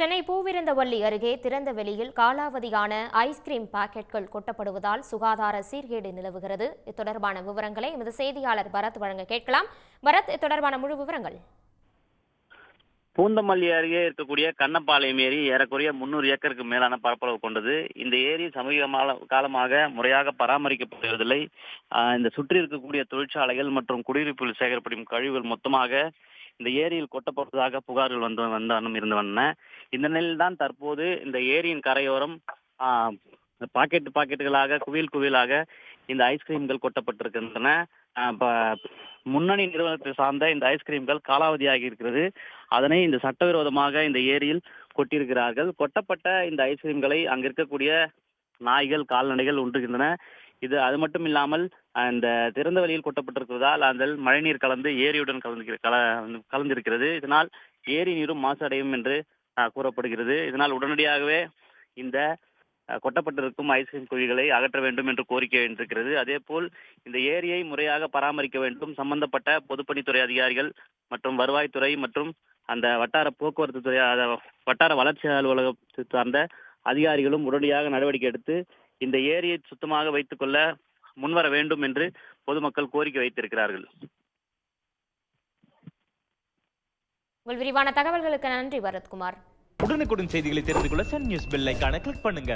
சென்னை பூவிருந்தவல்லி அருகே திறந்த வெளியில் காலாவதியான ஐஸ்கிரீம் பாக்கெட்கள் கொட்டப்படுவதால் சுகாதார சீர்கேடு நிலவுகிறது. இத்தொடர்பான விவரங்களை எமது செய்தியாளர் பரத் வழங்க கேட்கலாம். பரத் இத்தொடர்பான முழு விவரங்கள். பூந்தமல்லி அருகே இருக்கக்கூடிய கண்ணப்பாளையம் ஏரி ஏறக்குறைய முன்னூறு ஏக்கருக்கு மேலான பரப்பளவு கொண்டது. இந்த ஏரி சமீப காலமாக முறையாக பராமரிக்கப்படுவதில்லை. இந்த சுற்றி இருக்கக்கூடிய தொழிற்சாலைகள் மற்றும் குடியிருப்பில் சேகரிப்படும் கழிவுகள் மொத்தமாக இந்த ஏரியில் கொட்டப்படுவதாக புகார்கள் வந்து வந்தாலும் இருந்து வந்தன. இந்த நிலையில் தான் தற்போது இந்த ஏரியின் கரையோரம் ஆஹ், பாக்கெட் பாக்கெட்டுகளாக குவியல் குவியலாக இந்த ஐஸ்கிரீம்கள் கொட்டப்பட்டிருக்கின்றன. முன்னணி நிறுவனத்தை சார்ந்த இந்த ஐஸ்கிரீம்கள் காலாவதியாகி இருக்கிறது. அதனை இந்த சட்டவிரோதமாக இந்த ஏரியில் கொட்டியிருக்கிறார்கள். கொட்டப்பட்ட இந்த ஐஸ்கிரீம்களை அங்க இருக்கக்கூடிய நாய்கள் கால்நடைகள் உண்டுகின்றன இது அது மட்டும் இல்லாமல் அந்த இந்த திறந்த வெளியில் கொட்டப்பட்டிருக்கிறதால் அதில் மழைநீர் கலந்து ஏரியுடன் கலந்து கல கலந்திருக்கிறது. இதனால் ஏரி நீரும் மாசடையும் என்று கூறப்படுகிறது. இதனால் உடனடியாகவே இந்த கொட்டப்பட்டிருக்கும் ஐஸ்கிரீம் குழிகளை அகற்ற வேண்டும் என்று கோரிக்கை எழுந்திருக்கிறது அதேபோல் இந்த ஏரியை முறையாக பராமரிக்க வேண்டும். சம்பந்தப்பட்ட பொதுப்பணித்துறை அதிகாரிகள் மற்றும் வருவாய்த்துறை மற்றும் அந்த வட்டார போக்குவரத்து துறை வட்டார வளர்ச்சி அலுவலகத்தை சார்ந்த அதிகாரிகளும் உடனடியாக நடவடிக்கை எடுத்து இந்த ஏரியை சுத்தமாக வைத்துக்கொள்ள முன்வர வேண்டும் என்று பொதுமக்கள் கோரிக்கை வைத்திருக்கிறார்கள். உங்கள் விரிவான தகவல்களுக்கு நன்றி பரத்குமார். உடனுக்குடன் செய்திகளை தெரிந்து கொள்ள சன் நியூஸ் பெல் ஐகானை கிளிக் பண்ணுங்க.